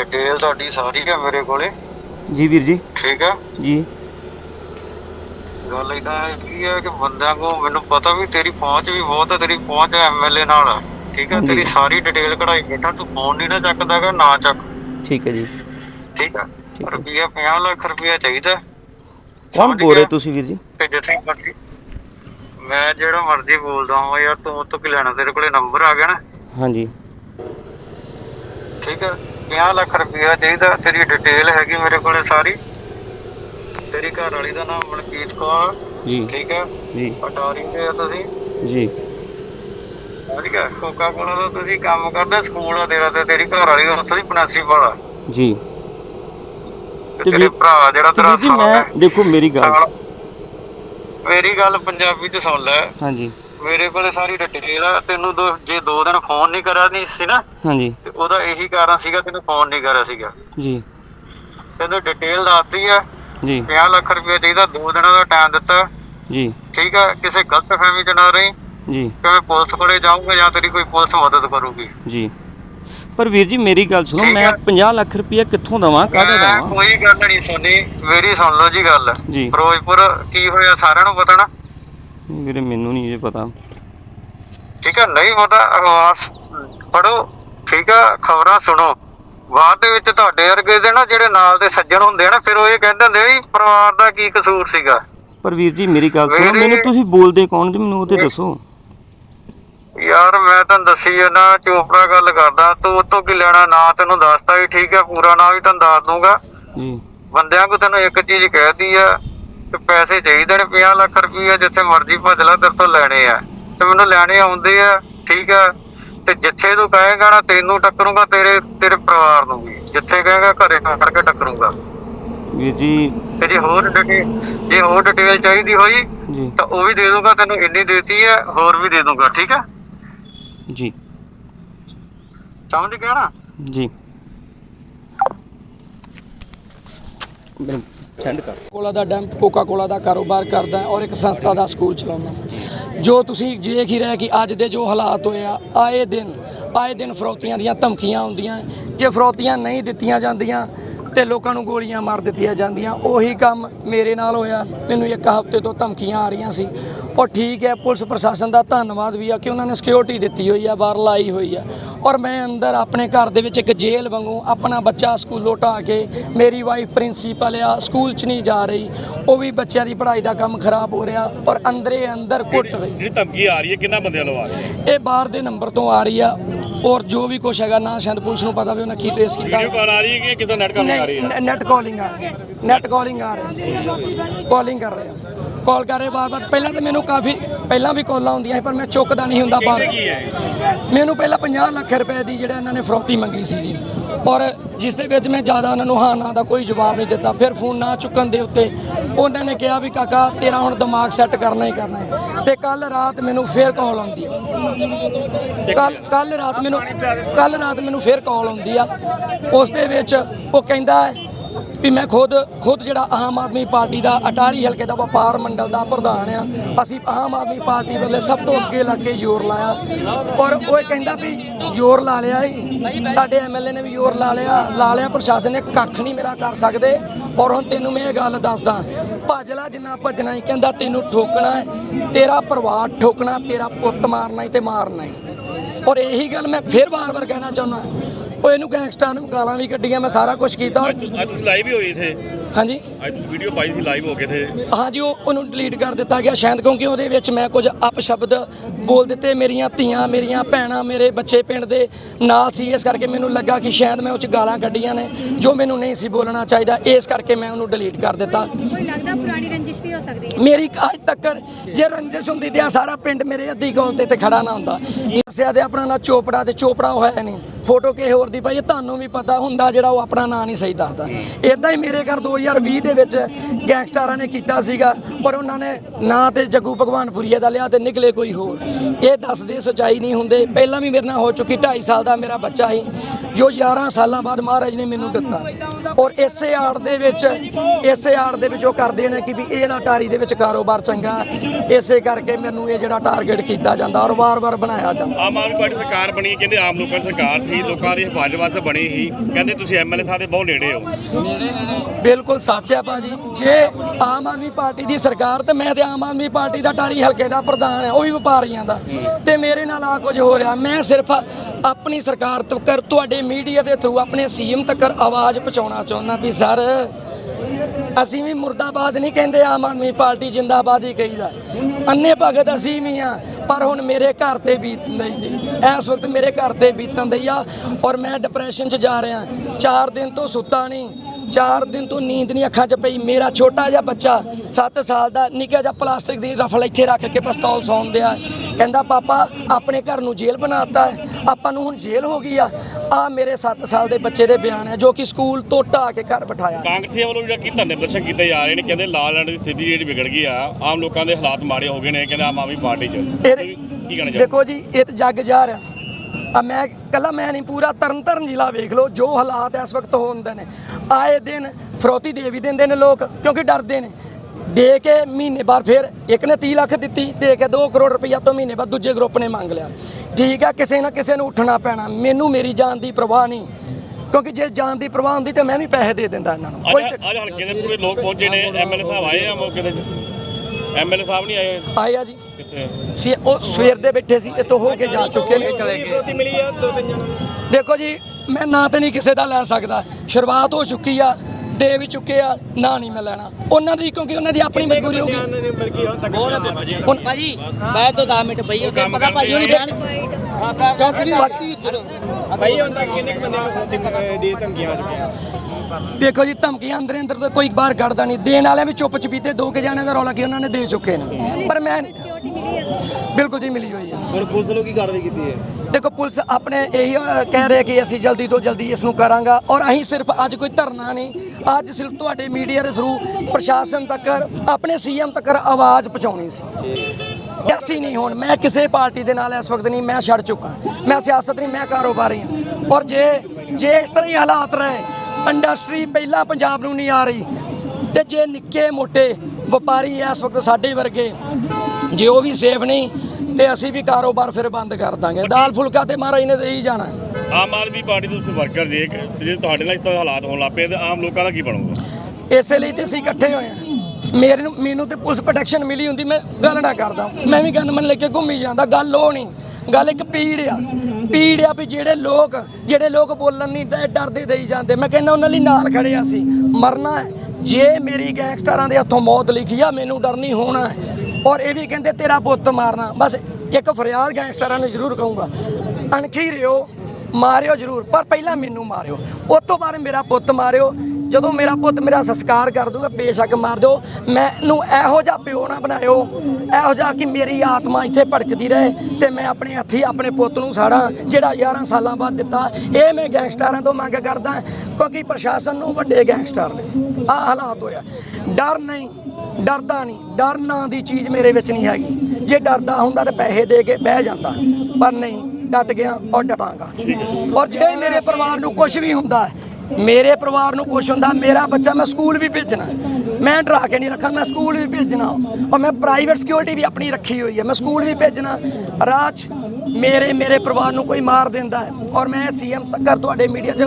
Detail ਤੁਹਾਡੀ ਸਾਰੀ ਹੈ ਮੇਰੇ ਕੋਲੇ। ਜੀ ਵੀਰ ਜੀ। ਠੀਕ ਹੈ ਜੀ। ਗੱਲ ਇਦਾਂ ਕੀ ਹੈ ਕਿ ਬੰਦਿਆਂ ਕੋ ਮੈਨੂੰ ਪਤਾ ਵੀ ਤੇਰੀ ਪਹੁੰਚ ਵੀ ਬਹੁਤ ਹੈ ਤੇਰੀ ਪਹੁੰਚ ਐਮਐਲਏ ਨਾਲ। ਹੈ ਠੀਕ ਹੈ। ਤੇਰੀ ਸਾਰੀ ਡਿਟੇਲ ਕਢਾਈ ਬੈਠਾ ਤੂੰ ਫੋਨ ਨਹੀਂ ਨਾ ਚੱਕਦਾਗਾ ਨਾ ਚੱਕ। ਠੀਕ ਹੈ ਜੀ। ਠੀਕ ਹੈ ਹੈ। ਰੁਪਈਆ 50 ਲੱਖ ਰੁਪਈਆ ਚਾਹੀਦਾ। ਕੌਣ ਬੋਲ ਰਹੇ? ਤੁਸੀਂ ਵੀਰ ਜੀ? ਤੇ ਜਿੱਥੇ ਮਰਜ਼ੀ ਮੈਂ ਜਿਹੜਾ ਮਰਜ਼ੀ ਬੋਲਦਾ ਹਾਂ ਯਾਰ ਤੂੰ ਤੋਂ ਕੀ ਲੈਣਾ? ਤੇਰੇ ਕੋਲੇ ਨੰਬਰ ਆ ਗਿਆ ਨਾ। ਹਾਂਜੀ। ਠੀਕ ਹੈ 50 ਲੱਖ ਰੁਪਇਆ ਚਾਹੀਦਾ। ਤੇਰੀ ਡਿਟੇਲ ਹੈਗੀ ਮੇਰੇ ਕੋਲੇ ਸਾਰੀ। ਤੇਰੀ ਘਰ ਵਾਲੀ ਦਾ ਨਾਮ ਮਨਕੀਤ ਕੌਰ। ਜੀ। ਠੀਕ ਹੈ। ਜੀ। ਅਟਾਰੀ ਦੇ ਆ ਤੁਸੀਂ। ਜੀ। ਠੀਕ ਹੈ। ਕੋਕਾ ਕੋਲਾ ਦਾ ਤੁਸੀਂ ਕੰਮ ਕਰਦੇ ਸਕੂਲ ਆ ਤੇਰਾ ਤੇ ਤੇਰੀ ਘਰ ਵਾਲੀ ਦਾ ਉੱਥੇ ਦੀ ਪ੍ਰਿੰਸੀਪਲ ਆ। ਜੀ। ਤੇ ਤੇ ਤੇਰੇ ਭਰਾ ਜਿਹੜਾ ਤੇ ਤੇਰਾ ਜੀ ਸਾਲ ਮੈਂ ਹੈ। ਦੇਖੋ ਮੇਰੀ ਗੱਲ। ਮੇਰੀ ਗੱਲ ਪੰਜਾਬੀ ਚ ਸੁਣ ਲੈ। ਹਾਂਜੀ। ਮੇਰੇ ਕੋਲੇ ਸਾਰੀ ਡਿਟੇਲ ਆ ਤੈਨੂੰ ਦੋ ਜੇ ਦੋ ਦਿਨ ਫੋਨ ਨਹੀਂ ਕਰਿਆ ਨਹੀਂ ਸੀ ਨਾ ਹਾਂਜੀ। ਤੇ ਉਹਦਾ ਇਹੀ ਕਾਰਨ ਸੀਗਾ ਤੈਨੂੰ ਫੋਨ ਨਹੀਂ ਕਰਿਆ ਸੀਗਾ। ਜੀ। ਤੈਨੂੰ ਡਿਟੇਲ ਦੱਸਤੀ ਆ ਜੀ। 50 ਲੱਖ ਰੁਪਏ ਚਾਹੀਦਾ ਦੋ ਦਿਨਾਂ ਦਾ ਟਾਈਮ ਦਿੱਤਾ। ਜੀ। ਠੀਕ ਆ ਕਿਸੇ ਗਲਤ ਫਹਿਮੀ ਚ ਨਾ ਰਹੀ। ਜੀ। ਕਿਵੇਂ ਪੁਲਿਸ ਕੋਲੇ ਜਾਊਂਗਾ ਜਾਂ ਤੇਰੀ ਕੋਈ ਪੁਲਿਸ ਮਦਦ ਕਰੂਗੀ? ਜੀ। ਪਰ ਵੀਰ ਜੀ ਮੇਰੀ ਗੱਲ ਸੁਣੋ ਠੀਕ ਮੈਂ ਹੈ। 50 ਲੱਖ ਰੁਪਇਆ ਕਿੱਥੋਂ ਦਵਾਂ ਕਾਹਦਾ ਮੈਂ ਦਵਾਂ? ਕੋਈ ਗੱਲ ਨਹੀਂ ਸੁਣੀ ਮੇਰੀ ਸੁਣ ਲਓ ਜੀ ਗੱਲ। ਜੀ। ਫਿਰੋਜ਼ਪੁਰ ਕੀ ਹੋਇਆ ਸਾਰਿਆਂ ਨੂੰ ਪਤਾ ਨਾ? ਵੀਰੇ ਮੈਨੂੰ ਨਹੀਂ ਇਹ ਪਤਾ। ਠੀਕ ਆ ਨਹੀਂ ਪਤਾ ਅਖਬਾਰ ਪੜੋ ਠੀਕ ਆ ਖਬਰਾਂ ਸੁਣੋ। ਬਾਅਦ ਦੇ ਵਿੱਚ ਤੁਹਾਡੇ ਵਰਗੇ ਦੇ ਨਾ ਜਿਹੜੇ ਨਾਲ ਦੇ ਸੱਜਣ ਹੁੰਦੇ ਆ ਨਾ ਫਿਰ ਉਹ ਇਹ ਕਹਿੰਦੇ ਹੁੰਦੇ ਵੀ ਪਰਿਵਾਰ ਦਾ ਕੀ ਕਸੂਰ ਸੀਗਾ? ਪਰ ਵੀਰ ਜੀ ਮੇਰੀ ਗੱਲ ਸੁਣੋ ਮੈਨੂੰ ਤੁਸੀਂ ਬੋਲਦੇ ਕੌਣ ਜੀ? ਮੈਨੂੰ ਉਹ ਤੇ ਦੱਸੋ। ਯਾਰ ਮੈਂ ਤੁਹਾਨੂੰ ਦੱਸੀ ਨਾ ਚੋਪੜਾ ਗੱਲ ਕਰਦਾ ਤੂੰ ਉਹ ਤੋਂ ਕੀ ਲੈਣਾ? ਨਾ ਤੈਨੂੰ ਦੱਸਤਾ ਵੀ ਠੀਕ ਆ ਪੂਰਾ ਨਾਂ ਵੀ ਤੁਹਾਨੂੰ ਦੱਸ ਦੂੰਗਾ ਜੀ। ਬੰਦਿਆਂ ਕੋ ਤੈਨੂੰ ਇੱਕ ਚੀਜ਼ ਕਹਿਤੀ ਆ ਕਿ ਪੈਸੇ ਚਾਹੀਦੇ ਨੇ 50 ਲੱਖ ਰੁਪਈਆ ਜਿੱਥੇ ਮਰਜ਼ੀ ਭੱਜ ਲੈ ਤੇਰੇ ਤੋਂ ਲੈਣੇ ਆ। ਤੇ ਮੈਨੂੰ ਲੈਣੇ ਆਉਂਦੇ ਆ ਠੀਕ ਆ। ਤੇ ਜਿੱਥੇ ਤੂੰ ਕਹੇਗਾ ਨਾ ਤੈਨੂੰ ਟੱਕਰੂਗਾ ਤੇਰੇ ਤੇਰੇ ਪਰਿਵਾਰ ਨੂੰ ਵੀ। ਜਿੱਥੇ ਕਹੇਗਾ ਘਰੇ ਖੜ ਕੇ ਟੱਕਰੂਗਾ। ਵੀਰ ਜੀ। ਤੇ ਜੇ ਹੋਰ ਡਿਟੇਲ ਜੇ ਹੋਰ ਡਿਟੇਲ ਚਾਹੀਦੀ ਹੋਈ ਜੀ। ਤਾਂ ਉਹ ਵੀ ਦੇ ਦੂੰਗਾ ਤੈਨੂੰ ਇੰਨੀ ਦੇਤੀ ਹੈ ਹੋਰ ਵੀ ਦੇ ਦੂੰਗਾ ਠੀਕ ਆ? ਜੀ। ਸਮਝ ਗਿਆ ਨਾ? ਜੀ। ਸੈਂਡ ਕਰ। ਕੋਲਾ ਦਾ ਡੈਂਪ ਕੋਕਾ ਕੋਲਾ ਦਾ ਕਾਰੋਬਾਰ ਕਰਦਾ ਔਰ ਇੱਕ ਸੰਸਥਾ ਦਾ ਸਕੂਲ ਚਲਾਉਂਦਾ ਜੋ ਤੁਸੀਂ ਦੇਖ ਹੀ ਰਹੇ ਕਿ ਅੱਜ ਦੇ ਜੋ ਹਾਲਾਤ ਹੋਏ ਆ, ਆਏ ਦਿਨ ਆਏ ਦਿਨ ਫਰੋਤੀਆਂ ਦੀਆਂ ਧਮਕੀਆਂ ਹੁੰਦੀਆਂ ਜੇ ਫਰੋਤੀਆਂ ਨਹੀਂ ਦਿੱਤੀਆਂ ਜਾਂਦੀਆਂ ਤੇ ਲੋਕਾਂ ਨੂੰ ਗੋਲੀਆਂ ਮਾਰ ਦਿੱਤੀਆਂ ਜਾਂਦੀਆਂ, ਉਹੀ ਕੰਮ ਮੇਰੇ ਨਾਲ ਹੋਇਆ। ਮੈਨੂੰ ਇੱਕ ਹਫ਼ਤੇ ਤੋਂ ਧਮਕੀਆਂ ਆ ਰਹੀਆਂ ਸੀ। ਔਰ ਠੀਕ ਹੈ ਪੁਲਿਸ ਪ੍ਰਸ਼ਾਸਨ ਦਾ ਧੰਨਵਾਦ ਵੀ ਆ ਕਿ ਉਹਨਾਂ ਨੇ ਸਿਕਿਉਰਿਟੀ ਦਿੱਤੀ ਹੋਈ ਆ ਬਾਹਰ ਲਾਈ ਹੋਈ ਆ। ਔਰ ਮੈਂ ਅੰਦਰ ਆਪਣੇ ਘਰ ਦੇ ਵਿੱਚ ਇੱਕ ਜੇਲ੍ਹ ਵਾਂਗੂ ਆਪਣਾ ਬੱਚਾ ਸਕੂਲੋਂ ਢਾਹ ਕੇ ਮੇਰੀ ਵਾਈਫ ਪ੍ਰਿੰਸੀਪਲ ਆ ਸਕੂਲ 'ਚ ਨਹੀਂ ਜਾ ਰਹੀ। ਉਹ ਵੀ ਬੱਚਿਆਂ ਦੀ ਪੜ੍ਹਾਈ ਦਾ ਕੰਮ ਖਰਾਬ ਹੋ ਰਿਹਾ ਔਰ ਅੰਦਰੇ ਅੰਦਰ ਕੁੱਟ ਰਹੀ। ਜਿਹੜੀ ਧਮਕੀ ਆ ਰਹੀ ਹੈ ਕਿੰਨਾ ਬੰਦਿਆਂ ਲਵਾ ਰਹੀ ਹੈ? ਇਹ ਬਾਹਰ ਦੇ ਨੰਬਰ ਤੋਂ ਆ ਰਹੀ ਆ ਔਰ ਜੋ ਵੀ ਕੁਛ ਹੈਗਾ ਨਾ ਸ਼ਾਇਦ ਪੁਲਿਸ ਨੂੰ ਪਤਾ ਵੀ ਉਹਨਾਂ ਕੀ ਟ੍ਰੇਸ ਕੀਤਾ। ਵੀਡੀਓ ਕਾਲ ਆ ਰਹੀ ਹੈ ਕਿ ਕਿਦਾਂ ਨੈਟ ਕਾਲ ਆ ਰਹੀ ਹੈ? ਨੈਟ ਕਾਲਿੰਗ ਆ ਰਹੀ ਨੈਟ ਕਾਲਿੰਗ ਆ ਰਹੀ ਕਾਲਿੰਗ ਕਰ ਰਹੇ ਆ। ਕਾਲ ਕਰ ਰਹੇ ਬਾਰ-ਬਾਰ। ਪਹਿਲਾਂ ਤਾਂ ਮੈਨੂੰ ਕਾਫੀ ਪਹਿਲਾਂ ਵੀ ਕਾਲਾਂ ਹੁੰਦੀਆਂ ਸੀ ਪਰ ਮੈਂ ਚੁੱਕਦਾ ਨਹੀਂ ਹੁੰਦਾ ਹੈ? ਮੈਨੂੰ ਪਹਿਲਾਂ 50 ਲੱਖ ਰੁਪਏ ਦੀ ਜਿਹੜਾ ਇਹਨਾਂ ਨੇ ਫਰੌਤੀ ਮੰਗੀ ਸੀ ਜੀ। ਔਰ ਜਿਸ ਦੇ ਵਿੱਚ ਮੈਂ ਜ਼ਿਆਦਾ ਉਹਨਾਂ ਨੂੰ ਹਾਂ ਨਾ ਦਾ ਕੋਈ ਜਵਾਬ ਨਹੀਂ ਦਿੱਤਾ। ਫਿਰ ਫੋਨ ਨਾ ਚੁੱਕਣ ਦੇ ਉੱਤੇ ਉਹਨਾਂ ਨੇ ਕਿਹਾ ਵੀ ਕਾਕਾ ਤੇਰਾ ਹੁਣ ਦਿਮਾਗ ਸੈੱਟ ਕਰਨਾ ਹੀ ਕਰਨਾ ਹੈ। ਤੇ ਕੱਲ ਰਾਤ ਮੈਨੂੰ ਫੇਰ ਕਾਲ ਆਉਂਦੀ ਹੈ ਕੱਲ ਕੱਲ ਰਾਤ ਮੈਨੂੰ ਕੱਲ ਰਾਤ ਮੈਨੂੰ ਫੇਰ ਕਾਲ ਆਉਂਦੀ ਆ। ਉਸ ਦੇ ਵਿੱਚ ਉਹ ਕਹਿੰਦਾ ਵੀ ਮੈਂ ਖੁਦ ਖੁਦ ਜਿਹੜਾ ਆਮ ਆਦਮੀ ਪਾਰਟੀ ਦਾ ਅਟਾਰੀ ਹਲਕੇ ਦਾ ਵਪਾਰ ਮੰਡਲ ਦਾ ਪ੍ਰਧਾਨ ਆ, ਅਸੀਂ ਆਮ ਆਦਮੀ ਪਾਰਟੀ ਵੱਲੋਂ ਸਭ ਤੋਂ ਅੱਗੇ ਲੱਗ ਕੇ ਜ਼ੋਰ ਲਾਇਆ। ਔਰ ਉਹ ਇਹ ਕਹਿੰਦਾ ਵੀ ਜ਼ੋਰ ਲਾ ਲਿਆ ਈ ਤੁਹਾਡੇ ਐਮਐਲਏ ਨੇ ਵੀ ਜ਼ੋਰ ਲਾ ਲਿਆ। ਲਾ ਲਿਆ, ਪ੍ਰਸ਼ਾਸਨ ਨੇ ਕੱਖ ਨਹੀਂ ਮੇਰਾ ਕਰ ਸਕਦੇ। ਔਰ ਹੁਣ ਤੈਨੂੰ ਮੈਂ ਇਹ ਗੱਲ ਦੱਸਦਾ ਭੱਜ ਜਿੰਨਾ ਭੱਜਣਾ ਹੀ ਕਹਿੰਦਾ, ਤੈਨੂੰ ਠੋਕਣਾ ਤੇਰਾ ਪਰਿਵਾਰ ਠੋਕਣਾ, ਤੇਰਾ ਪੁੱਤ ਮਾਰਨਾ ਹੀ ਤੇ ਮਾਰਨਾ ਹੀ। ਔਰ ਇਹੀ ਗੱਲ ਮੈਂ ਫਿਰ ਵਾਰ-ਵਾਰ ਕਹਿਣਾ ਚਾਹੁੰਦਾ। ਉਹ ਇਹਨੂੰ ਗੈਂਗਸਟਰਾਂ ਨੂੰ ਗਾਲਾਂ ਵੀ ਕੱਢੀਆਂ, ਮੈਂ ਸਾਰਾ ਕੁਝ ਕੀਤਾ। ਅੱਜ ਲਾਈਵ ਹੀ ਹੋਈ ਇਥੇ। ਹਾਂਜੀ। ਅੱਜ ਤੁਸੀਂ ਵੀਡੀਓ ਪਾਈ ਸੀ ਲਾਈਵ ਹੋ ਕੇ ਥੇ ਹਾਂਜੀ ਉਹ ਉਹਨੂੰ ਡਿਲੀਟ ਕਰ ਦਿੱਤਾ ਗਿਆ। ਸ਼ਾਇਦ ਕਿਉਂਕਿ ਉਹਦੇ ਵਿੱਚ ਮੈਂ ਕੁਝ ਅਪਸ਼ਬਦ ਬੋਲ ਦਿੱਤੇ। ਮੇਰੀਆਂ ਧੀਆਂ ਮੇਰੀਆਂ ਭੈਣਾਂ ਮੇਰੇ ਬੱਚੇ ਪਿੰਡ ਦੇ ਨਾਲ ਸੀ। ਇਸ ਕਰਕੇ ਮੈਨੂੰ ਲੱਗਾ ਕਿ ਸ਼ਾਇਦ ਮੈਂ ਉਹ ਚ ਗਾਲਾਂ ਕੱਢੀਆਂ ਨੇ। ਜੋ ਮੈਨੂੰ ਨਹੀਂ ਸੀ ਬੋਲਣਾ ਚਾਹੀਦਾ ਇਸ ਕਰਕੇ ਮੈਂ ਉਹਨੂੰ ਡਿਲੀਟ ਕਰ ਦਿੱਤਾ। ਕੋਈ ਲੱਗਦਾ ਪੁਰਾਣੀ ਰੰਜਿਸ਼ ਵੀ ਹੋ ਸਕਦੀ ਹੈ? ਮੇਰੀ ਅੱਜ ਤੱਕ ਜੇ ਰੰਜਿਸ਼ ਹੁੰਦੀ ਤੇ ਸਾਰਾ ਪਿੰਡ ਮੇਰੇ ਅੱਧੀ ਗੋਲ ਤੇ ਤੇ ਖੜਾ ਨਾ ਹੁੰਦਾ। ਦੱਸਿਆ ਤੇ ਆਪਣਾ ਨਾਂ ਚੋਪੜਾ ਤੇ ਚੋਪੜਾ ਹੋਇਆ ਨਹੀਂ। ਫੋਟੋ ਕਿਸੇ ਹੋਰ ਦੀ ਭਾਈ ਇਹ ਤੁਹਾਨੂੰ ਵੀ ਪਤਾ ਹੁੰਦਾ ਜਿਹੜਾ ਉਹ ਆਪਣਾ ਨਾਂ ਨਹੀਂ ਸਹੀ ਦੱਸਦਾ। ਇਦਾਂ ਹੀ ਮੇਰੇ ਘਰ 2020 ਦੇ ਵਿੱਚ ਗੈਂਗਸਟਰਾਂ ਨੇ ਕੀਤਾ ਸੀਗਾ ਪਰ ਉਹਨਾਂ ਨੇ ਨਾਂ ਤੇ ਜੱਗੂ ਭਗਵਾਨਪੁਰੀਏ ਦਾ ਲਿਆ ਤੇ ਨਿਕਲੇ ਕੋਈ ਹੋਰ। ਇਹ ਦੱਸਦੇ ਸਚਾਈ ਨਹੀਂ ਹੁੰਦੇ। ਪਹਿਲਾਂ ਵੀ ਮੇਰੇ ਨਾਲ ਹੋ ਚੁੱਕੀ 2.5 ਸਾਲ ਦਾ ਮੇਰਾ ਬੱਚਾ ਸੀ ਜੋ 11 ਸਾਲਾਂ ਬਾਅਦ ਮਹਾਰਾਜ ਨੇ ਮੈਨੂੰ ਦਿੱਤਾ। ਔਰ ਇਸੇ ਆੜ ਦੇ ਵਿੱਚ ਇਸੇ ਆੜ ਦੇ ਵਿੱਚ ਉਹ ਕਰਦੇ ਨੇ ਕਿ ਵੀ ਇਹ ਜਿਹੜਾ ਟਾਰੀ ਦੇ ਵਿੱਚ ਕਾਰੋਬਾਰ ਚੰਗਾ ਇਸੇ ਕਰਕੇ ਮੈਨੂੰ ਇਹ ਜਿਹੜਾ ਟਾਰਗੇਟ ਕੀਤਾ ਜਾਂਦਾ ਔਰ ਵਾਰ-ਵਾਰ ਬਣਾਇਆ ਜਾਂਦਾ। ਆਮ ਆਦਮੀ ਪਾਰਟੀ ਸਰਕਾਰ ਬਣੀ ਕਹਿੰਦੇ ਆਮ ਲੋਕਾਂ ਦੀ ਸਰਕਾਰ ਸੀ ਲੋਕਾਂ ਦੀ ਹਿਫਾਜ਼ਤ ਵਾਸਤੇ ਬਣੀ ਸੀ। ਕਹਿੰਦੇ ਤੁਸੀਂ ਐਮਐਲਏ ਸਾਹਿਬ ਦੇ ਬਹੁਤ ਨੇੜੇ ਹੋ। ਬਿਲਕੁਲ ਸੱਚ ਹੈ ਭਾਜੀ। ਜੇ ਆਮ ਆਦਮੀ ਪਾਰਟੀ ਦੀ ਸਰਕਾਰ ਤੇ ਮੈਂ ਤੇ ਆਮ ਆਦਮੀ ਪਾਰਟੀ ਦਾ ਟਾਰੀ ਹਲਕੇ ਦਾ ਪ੍ਰਧਾਨ ਹੈ, ਉਹ ਵੀ ਵਪਾਰੀਆਂ ਦਾ। ਤੇ ਮੇਰੇ ਨਾਲ ਆ ਕੁਝ ਹੋ ਰਿਹਾ। ਮੈਂ ਸਿਰਫ ਆਪਣੀ ਸਰਕਾਰ ਤੱਕ ਤੁਹਾਡੇ ਮੀਡੀਆ ਦੇ ਥਰੂ ਆਪਣੇ ਸੀਐਮ ਤੱਕ ਆਵਾਜ਼ ਪਹੁੰਚਾਉਣਾ ਚਾਹੁੰਦਾ ਵੀ, ਸਰ, ਅਸੀਂ ਵੀ ਮੁਰਦਾਬਾਦ ਨਹੀਂ ਕਹਿੰਦੇ ਆਮ ਆਦਮੀ ਪਾਰਟੀ ਜਿੰਦਾਬਾਦ ਹੀ ਕਹੀਦਾ। ਅੰਨੇ ਭਗਤ ਅਸੀਂ ਵੀ ਆ ਪਰ ਹੁਣ ਮੇਰੇ ਘਰ ਤੇ ਬੀਤ ਨਹੀਂ ਜੀ। ਇਸ ਵਕਤ ਮੇਰੇ ਘਰ ਤੇ ਬੀਤਣ ਦਈ ਆ ਔਰ ਮੈਂ ਡਿਪਰੈਸ਼ਨ 'ਚ ਜਾ ਰਿਹਾ। 4 ਦਿਨ ਤੋਂ ਸੁੱਤਾ ਨਹੀਂ। 4 ਦਿਨ ਤੋਂ ਨੀਂਦ ਨਹੀਂ ਅੱਖਾਂ 'ਚ ਪਈ। ਮੇਰਾ ਛੋਟਾ ਜਿਹਾ ਬੱਚਾ 7 ਸਾਲ ਦਾ ਨਿੱਕਾ ਜਿਹਾ ਪਲਾਸਟਿਕ ਦੀ ਰਫਲ ਇੱਥੇ ਰੱਖ ਕੇ ਪਿਸਤੌਲ ਸੌਣ ਦਿਆ ਕਹਿੰਦਾ ਪਾਪਾ ਆਪਣੇ ਘਰ ਨੂੰ ਜੇਲ੍ਹ ਬਣਾਤਾ ਹੈ। ਆਪਾਂ ਨੂੰ ਹੁਣ ਜੇਲ੍ਹ ਹੋ ਗਈ ਆ। ਆ ਮੇਰੇ 7 ਸਾਲ ਦੇ ਬੱਚੇ ਦੇ ਬਿਆਨ ਹੈ ਜੋ ਕਿ ਸਕੂਲ ਤੋਂ ਢਾਹ ਕੇ ਘਰ ਬਿਠਾਇਆ। ਕਾਂਗਰਸੀਆਂ ਵੱਲੋਂ ਜਿਹੜਾ ਕੀ ਧਰਨੇ ਪ੍ਰਦਰਸ਼ਨ ਕੀਤੇ ਜਾ ਰਹੇ ਨੇ ਕਹਿੰਦੇ ਲਾਲ ਐਂਡ ਦੀ ਸਥਿਤੀ ਜਿਹੜੀ ਵਿਗੜ ਗਈ ਆ ਆਮ ਲੋਕਾਂ ਦੇ ਹਾਲਾਤ ਮਾੜੇ ਹੋ ਗਏ ਨੇ ਕਹਿੰਦੇ ਆਮ ਆਦਮੀ ਪਾਰਟੀ 'ਚ। ਕੀ ਕਹਿਣਾ ਚਾਹੋਗੇ? ਦੇਖੋ ਜੀ ਇਹ ਤਾਂ ਜੱਗ ਜਾ ਰਿਹਾ ਆ ਮੈਂ ਕੱਲਾ ਮੈਂ ਨਹੀਂ ਪੂਰਾ ਤਰਨ ਤਾਰਨ ਜ਼ਿਲ੍ਹਾ ਵੇਖ ਲਓ ਜੋ ਹਾਲਾਤ ਇਸ ਵਕਤ ਹੁੰਦੇ ਨੇ। ਆਏ ਦਿਨ ਫਰੋਤੀ ਦੇ ਵੀ ਦਿੰਦੇ ਨੇ ਲੋਕ ਕਿਉਂਕਿ ਡਰਦੇ ਨੇ। ਦੇ ਕੇ ਮਹੀਨੇ ਬਾਅਦ ਫਿਰ ਇੱਕ ਨੇ 30 ਲੱਖ ਦਿੱਤੀ ਦੇ ਕੇ 2 ਕਰੋੜ ਰੁਪਈਆ ਤੋਂ ਮਹੀਨੇ ਬਾਅਦ ਦੂਜੇ ਗਰੁੱਪ ਨੇ ਮੰਗ ਲਿਆ। ਠੀਕ ਆ ਕਿਸੇ ਨਾ ਕਿਸੇ ਨੂੰ ਉੱਠਣਾ ਪੈਣਾ ਮੈਨੂੰ ਮੇਰੀ ਜਾਨ ਦੀ ਪਰਵਾਹ ਨਹੀਂ। ਕਿਉਂਕਿ ਜੇ ਜਾਨ ਦੀ ਪਰਵਾਹ ਹੁੰਦੀ ਤਾਂ ਮੈਂ ਵੀ ਪੈਸੇ ਦੇ ਦਿੰਦਾ ਇਹਨਾਂ ਨੂੰ ਕੋਈ ਚੱਕਰ- ਅੱਜ ਹਲਕੇ ਦੇ ਪੂਰੇ ਲੋਕ ਪਹੁੰਚੇ ਨੇ ਐਮਐਲਏ ਸਾਹਿਬ ਆਏ ਆ ਮੌਕੇ ਤੇ। ਐਮਐਲਏ ਸਾਹਿਬ ਨਹੀਂ ਆਏ ਆਏ ਆ ਜੀ। ਕਿੱਥੇ? ਸੀ ਉਹ ਸਵੇਰ ਦੇ ਬੈਠੇ ਸੀ ਇੱਥੋਂ ਹੋ ਕੇ ਜਾ ਚੁੱਕੇ ਨੇ? ਦੇਖੋ ਜੀ ਮੈਂ ਨਾਂ ਤੇ ਨਹੀਂ ਕਿਸੇ ਦਾ ਲੈ ਸਕਦਾ। ਸ਼ੁਰੂਆਤ ਹੋ ਚੁੱਕੀ ਆ ਦੇ ਵੀ ਚੁੱਕੇ ਆ ਨਾ ਨਹੀਂ ਮੈਂ ਲੈਣਾ। ਉਹਨਾਂ ਦੀ ਕਿਉਂਕਿ ਉਹਨਾਂ ਦੀ ਆਪਣੀ ਮਜਬੂਰੀ ਹੋਗੀ ਹੁਣ ਭਾਜੀ। ਬਾਅਦ ਤੋਂ 10 ਮਿੰਟ ਬਈ ਉੱਥੇ ਪਤਾ ਭਾਜੀ ਹੁਣੀ ਬਿਆਨ ਦੇਖੋ ਜੀ ਧਮਕੀਆਂ ਅੰਦਰ ਅੰਦਰ ਤੋਂ ਕੋਈ ਬਾਹਰ ਕੱਢਦਾ ਨਹੀਂ। ਦੇਣ ਵਾਲਿਆਂ ਵੀ ਚੁੱਪ ਚਪੀਤੇ ਦੋ ਕੇ ਜਾਣੇ ਦਾ ਰੌਲਾ ਕੀ ਉਹਨਾਂ ਨੇ ਦੇ ਚੁੱਕੇ ਨੇ। ਪਰ ਮੈਂ ਨਹੀਂ ਬਿਲਕੁਲ ਜੀ ਮਿਲੀ ਹੋਈ ਹੈ ਹੁਣ ਪੁਲਿਸ ਵੱਲੋਂ ਕੀ ਕਾਰਵਾਈ ਕੀਤੀ ਹੈ? ਦੇਖੋ, ਪੁਲਿਸ ਆਪਣੇ ਇਹੀ ਕਹਿ ਰਹੇ ਕਿ ਅਸੀਂ ਜਲਦੀ ਤੋਂ ਜਲਦੀ ਇਸ ਨੂੰ ਕਰਾਂਗਾ ਔਰ ਅਸੀਂ ਸਿਰਫ ਅੱਜ ਕੋਈ ਧਰਨਾ ਨਹੀਂ, ਅੱਜ ਸਿਰਫ ਤੁਹਾਡੇ ਮੀਡੀਆ ਦੇ ਥਰੂ ਪ੍ਰਸ਼ਾਸਨ ਤੱਕ, ਆਪਣੇ ਸੀਐਮ ਤੱਕ ਆਵਾਜ਼ ਪਹੁੰਚਾਉਣੀ ਸੀ। ਅਸੀਂ ਨਹੀਂ ਹੁਣ, ਮੈਂ ਕਿਸੇ ਪਾਰਟੀ ਦੇ ਨਾਲ ਇਸ ਵਕਤ ਨਹੀਂ, ਮੈਂ ਛੱਡ ਚੁੱਕਾ। ਮੈਂ ਸਿਆਸਤ ਨਹੀਂ, ਮੈਂ ਕਾਰੋਬਾਰੀ ਹਾਂ। ਔਰ ਜੇ ਜੇ ਇਸ ਤਰ੍ਹਾਂ ਹੀ ਹਾਲਾਤ ਰਹੇ ਇੰਡਸਟਰੀ ਪਹਿਲਾਂ ਪੰਜਾਬ ਨੂੰ ਨਹੀਂ ਆ ਰਹੀ, ਤੇ ਜੇ ਨਿੱਕੇ ਮੋਟੇ ਵਪਾਰੀ ਇਸ ਵਕਤ ਸਾਡੇ ਵਰਗੇ, ਜੇ ਉਹ ਵੀ ਸੇਫ ਨਹੀਂ ਤੇ ਅਸੀਂ ਵੀ ਕਾਰੋਬਾਰ ਫਿਰ ਬੰਦ ਕਰ ਦਾਂਗੇ। ਦਾਲ ਫੁਲਕਾ ਤੇ ਮਹਾਰਾਜ ਨੇ ਦੇ ਹੀ ਜਾਣਾ। ਆਮ ਆਦਮੀ ਪਾਰਟੀ ਦੇ ਤੁਸੀਂ ਵਰਕਰ ਜੇ ਤੇ ਜੇ ਤੁਹਾਡੇ ਨਾਲ ਇਸ ਤਰ੍ਹਾਂ ਹਾਲਾਤ ਹੋਣ ਲੱਗ ਪਏ ਤੇ ਆਮ ਲੋਕਾਂ ਦਾ ਕੀ ਬਣੂਗਾ? ਇਸੇ ਲਈ ਤੇ ਅਸੀਂ ਇਕੱਠੇ ਹੋਏ ਹਾਂ। ਮੇਰੇ ਨੂੰ ਮੈਨੂੰ ਤੇ ਪੁਲਿਸ ਪ੍ਰੋਟੈਕਸ਼ਨ ਮਿਲੀ ਹੁੰਦੀ ਮੈਂ ਗੱਲ ਨਾ ਕਰਦਾ। ਮੈਂ ਵੀ ਗਨਮਨ ਲੈ ਕੇ ਘੁੰਮੀ ਜਾਂਦਾ ਗੱਲ ਉਹ ਨਹੀਂ। ਗੱਲ ਇੱਕ ਪੀੜ ਆ। ਪੀੜ ਆ ਵੀ ਜਿਹੜੇ ਲੋਕ ਜਿਹੜੇ ਲੋਕ ਬੋਲਣ ਨਹੀਂ ਡਰਦੇ ਦੇਈ ਜਾਂਦੇ। ਮੈਂ ਕਹਿੰਦਾ ਉਹਨਾਂ ਲਈ ਨਾਲ ਖੜੇ ਆ ਸੀ ਮਰਨਾ ਹੈ। ਜੇ ਮੇਰੀ ਗੈਂਗਸਟਰਾਂ ਦੇ ਹੱਥੋਂ ਮੌਤ ਲਿਖੀ ਆ ਮੈਨੂੰ ਡਰ ਨਹੀਂ ਹੋਣਾ। ਔਰ ਇਹ ਵੀ ਕਹਿੰਦੇ ਤੇਰਾ ਪੁੱਤ ਮਾਰਨਾ। ਬਸ ਇੱਕ ਫਰਿਆਦ ਗੈਂਗਸਟਰਾਂ ਨੂੰ ਜ਼ਰੂਰ ਕਹੂੰਗਾ। ਅਣਖੀ ਰਿਓ, ਮਾਰਿਓ ਜ਼ਰੂਰ, ਪਰ ਪਹਿਲਾਂ ਮੈਨੂੰ ਮਾਰਿਓ। ਉਸ ਤੋਂ ਬਾਅਦ ਮੇਰਾ ਪੁੱਤ ਮਾਰਿਓ। ਜਦੋਂ ਮੇਰਾ ਪੁੱਤ ਮੇਰਾ ਸੰਸਕਾਰ ਕਰ ਦੂਗਾ ਬੇਸ਼ੱਕ ਮਾਰ ਦਿਓ। ਮੈਨੂੰ ਇਹੋ ਜਿਹਾ ਪਿਓ ਨਾ ਬਣਾਇਓ ਇਹੋ ਜਿਹਾ ਕਿ ਮੇਰੀ ਆਤਮਾ ਇੱਥੇ ਭੜਕਦੀ ਰਹੇ ਤੇ ਮੈਂ ਆਪਣੇ ਹੱਥੀ ਆਪਣੇ ਪੁੱਤ ਨੂੰ ਸਾੜਾ ਜਿਹੜਾ 11 ਸਾਲਾਂ ਬਾਅਦ ਦਿੱਤਾ। ਇਹ ਮੈਂ ਗੈਂਗਸਟਰਾਂ ਤੋਂ ਮੰਗ ਕਰਦਾ ਕਿਉਂਕਿ ਪ੍ਰਸ਼ਾਸਨ ਨੂੰ ਵੱਡੇ ਗੈਂਗਸਟਰ ਨੇ। ਆ ਹਾਲਾਤ ਹੋਇਆ। ਡਰ ਨਹੀਂ ਡਰਦਾ ਨਹੀਂ। ਡਰ ਨਾਂ ਦੀ ਚੀਜ਼ ਮੇਰੇ ਵਿੱਚ ਨਹੀਂ ਹੈਗੀ। ਜੇ ਡਰਦਾ ਹੁੰਦਾ ਤਾਂ ਪੈਸੇ ਦੇ ਕੇ ਬਹਿ ਜਾਂਦਾ। ਪਰ ਨਹੀਂ ਡਟ ਗਿਆ ਔਰ ਡਟਾਂਗਾ। ਔਰ ਜੇ ਮੇਰੇ ਪਰਿਵਾਰ ਨੂੰ ਕੁਝ ਵੀ ਹੁੰਦਾ ਹੈ ਮੇਰੇ ਪਰਿਵਾਰ ਨੂੰ ਕੁਝ ਹੁੰਦਾ, ਮੇਰਾ ਬੱਚਾ ਮੈਂ ਸਕੂਲ ਵੀ ਭੇਜਣਾ ਮੈਂ ਡਰਾ ਕੇ ਨਹੀਂ ਰੱਖਾਂ ਮੈਂ ਸਕੂਲ ਵੀ ਭੇਜਣਾ। ਔਰ ਮੈਂ ਪ੍ਰਾਈਵੇਟ ਸਿਕਿਉਰਿਟੀ ਵੀ ਆਪਣੀ ਰੱਖੀ ਹੋਈ ਹੈ, ਮੈਂ ਸਕੂਲ ਵੀ ਭੇਜਣਾ। ਰਾਜ, ਮੇਰੇ ਮੇਰੇ ਪਰਿਵਾਰ ਨੂੰ ਕੋਈ ਮਾਰ ਦਿੰਦਾ ਹੈ। ਔਰ ਮੈਂ ਸੀਐਮ ਸੱਕਰ ਤੁਹਾਡੇ ਮੀਡੀਆ 'ਚ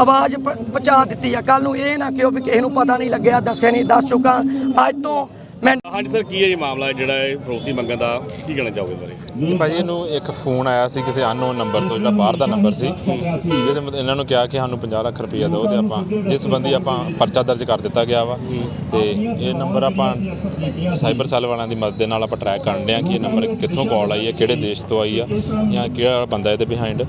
ਆਵਾਜ਼ ਪਹੁੰਚਾ ਦਿੱਤੀ ਆ ਕੱਲ ਨੂੰ ਇਹ ਨਾ ਕਿਉਂ ਵੀ ਕਿਸੇ ਨੂੰ ਪਤਾ ਨਹੀਂ ਲੱਗਿਆ, ਦੱਸਿਆ ਨਹੀਂ, ਦੱਸ ਚੁੱਕਾ। ਅੱਜ ਤੋਂ ਮੈਂ ਹਾਂਜੀ ਸਰ ਕੀ ਹੈ ਜੀ ਮਾਮਲਾ? ਜਿਹੜਾ ਇਹ ਫਰੋਤੀ ਮੰਗਣ ਦਾ ਕੀ ਕਹਿਣਾ ਚਾਹੋਗੇ ਬਾਰੇ? ਭਾਜੀ ਇਹਨੂੰ ਇੱਕ ਫੋਨ ਆਇਆ ਸੀ ਕਿਸੇ ਅਨਨੋਨ ਨੰਬਰ ਤੋਂ ਜਿਹੜਾ ਬਾਹਰ ਦਾ ਨੰਬਰ ਸੀ। ਜਿਹਦੇ ਮਤਲਬ ਇਹਨਾਂ ਨੂੰ ਕਿਹਾ ਕਿ ਸਾਨੂੰ 50 ਲੱਖ ਰੁਪਈਆ ਦਿਓ ਤੇ ਆਪਾਂ ਜਿਸ ਸੰਬੰਧੀ ਆਪਾਂ ਪਰਚਾ ਦਰਜ ਕਰ ਦਿੱਤਾ ਗਿਆ ਵਾ। ਤੇ ਇਹ ਨੰਬਰ ਆਪਾਂ ਸਾਈਬਰ ਸੈੱਲ ਵਾਲਿਆਂ ਦੀ ਮਦਦ ਦੇ ਨਾਲ ਆਪਾਂ ਟਰੈਕ ਕਰਨ ਡਿਆ ਕਿ ਇਹ ਨੰਬਰ ਕਿੱਥੋਂ ਕਾਲ ਆਈ ਹੈ ਕਿਹੜੇ ਦੇਸ਼ ਤੋਂ ਆਈ ਆ ਜਾਂ ਕਿਹੜਾ ਬੰਦਾ ਇਹਦੇ ਬਿਹਾਈਂਡ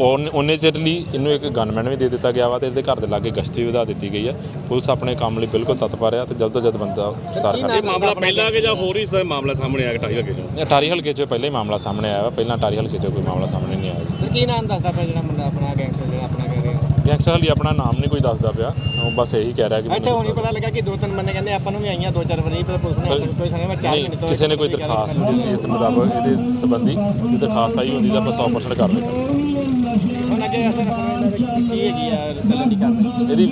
ਉਹਨੇ ਚਿਰ ਲਈ ਇਹਨੂੰ ਇੱਕ ਗਨਮੈਨ ਵੀ ਦੇ ਦਿੱਤਾ ਗਿਆ ਵਾ ਤੇ ਇਹਦੇ ਘਰ ਦੇ ਲਾਗੇ ਗਸ਼ਤ ਵੀ ਵਧਾ ਦਿੱਤੀ ਗਈ ਆ। ਪੁਲਿਸ ਆਪਣੇ ਕੰਮ ਲਈ ਬਿਲਕੁਲ ਤਤਪਰ ਆ ਤੇ ਜਲਦ ਤੋਂ ਜਲਦ ਬੰਦਾ ਗ੍ਰਿਫਤਾਰ ਕਰ ਇਹ ਮਾਮਲਾ ਪਹਿਲਾਂ ਕਿ ਜਾਂ ਹੋਰ ਹੀ ਇਸ ਦਾ ਮਾਮਲਾ ਸਾਹਮਣੇ ਆਇਆ ਢਾਈ ਲੱਗੇ ਜੋ ਅਟਾਰੀ ਹਲਕੇ 'ਚ ਪਹਿਲਾਂ ਹੀ ਮਾਮਲਾ ਸਾਹਮਣੇ ਆਇਆ ਵਾ ਪਹਿਲਾਂ ਅਟਾਰੀ ਹਲਕੇ 'ਚ ਕੋਈ ਮਾਮਲਾ ਸਾਹਮਣੇ ਨਹੀਂ ਆਇਆ। ਸਰ ਕੀ ਨਾਮ ਦੱਸਦਾ ਪਿਆ ਜਿਹੜਾ ਮੁੰਡਾ ਆਪਣਾ ਗੈਂਗਸਟਰ ਜਿਹੜਾ ਆਪਣਾ ਕਹਿ ਰਿਹਾ ਗੈਂਗਸਟਰ ਹਲੀ ਆਪਣਾ ਨਾਮ ਨਹੀਂ ਕੋਈ ਦੱਸਦਾ ਪਿਆ ਉਹ ਬਸ ਇਹੀ ਕਹਿ ਰਿਹਾ ਕਿ ਇੱਥੇ ਮੈਨੂੰ ਹੁਣੀ ਪਤਾ ਲੱਗਾ ਕਿ ਦੋ ਤਿੰਨ ਬੰਦੇ ਕਹਿੰਦੇ ਆਪਾਂ ਨੂੰ ਵੀ ਆਈਆਂ ਦੋ ਚਾਰ ਵਾਰੀ ਪਰ ਪੁਲਿਸ ਨੇ ਤੱਕ ਕੋਈ ਸੁਣਿਆ ਮੈਂ ਚਾਰ ਨਹੀਂ ਮਹੀਨੇ ਤੋਂ ਕਿਸੇ ਨੇ ਕੋਈ ਦਰਖਾਸਤ ਨਹੀਂ ਦਿੱਤੀ ਸੀ ਇਸ ਮੁਤਾਬਕ ਇਹਦੇ ਸੰਬੰਧੀ ਜੇ ਦਰਖਾਸਤ ਆਈ ਹੁੰਦੀ ਤਾਂ ਆਪਾਂ 100% ਕਰ ਲੈਂਦੇ ਅੱਗੇ ਅਸਰ ਕੀ ਹੈਗੀ ਆ ਚੱਲਣ ਦੀ ਕਾਰਵਾਈ ਇਹਦੀ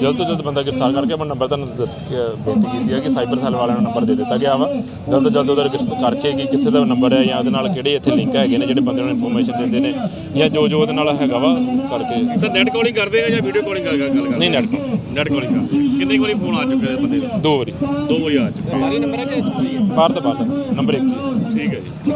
ਜਲਦ ਤੋਂ ਜਲਦ ਬੰਦਾ ਗ੍ਰਿਫਤਾਰ ਕਰਕੇ ਆਪਣਾ ਨੰਬਰ ਤੁਹਾਨੂੰ ਦੱਸ ਕੇ ਬੇਨਤੀ ਕੀਤੀ ਹੈ ਕਿ ਸਾਈਬਰ ਸੈੱਲ ਵਾਲਿਆਂ ਨੂੰ ਨੰਬਰ ਦੇ ਦਿੱਤਾ ਗਿਆ ਵਾ। ਜਲਦ ਤੋਂ ਜਲਦ ਉਹਦਾ ਰਜਿਸਟਰ ਕਰਕੇ ਕਿ ਕਿੱਥੇ ਦਾ ਨੰਬਰ ਹੈ ਜਾਂ ਉਹਦੇ ਨਾਲ ਕਿਹੜੇ ਇੱਥੇ ਲਿੰਕ ਹੈਗੇ ਨੇ ਜਿਹੜੇ ਬੰਦੇ ਨੂੰ ਇਨਫੋਰਮੇਸ਼ਨ ਦਿੰਦੇ ਨੇ ਜਾਂ ਜੋ ਜੋ ਉਹਦੇ ਨਾਲ ਹੈਗਾ ਵਾ ਕਰਕੇ। ਸਰ ਨੈਟ ਕਾਲਿੰਗ ਕਰਦੇ ਆ ਜਾਂ ਵੀਡੀਓ ਕਾਲਿੰਗ ਗੱਲ ਕਰਦੇ ਨਹੀਂ ਨੈਟ ਨੈਟ ਕਾਲਿੰਗ ਕਿੰਨੇ ਵਾਰੀ ਫੋਨ ਆ ਚੁੱਕੇ ਆ ਬੰਦੇ ਦੇ? ਦੋ ਵਾਰੀ। ਦੋ ਵਾਰੀ ਆ ਚੁੱਕੇ ਬਾਰੀ ਨੰਬਰ ਹੈ ਕਿ ਇੱਥੋਂ ਬਾਹਰ ਤੋਂ ਬਾਹਰ। ਨੰਬਰ ਇੱਕ ਹੀ ਹੈ। ਠੀਕ ਹੈ ਜੀ।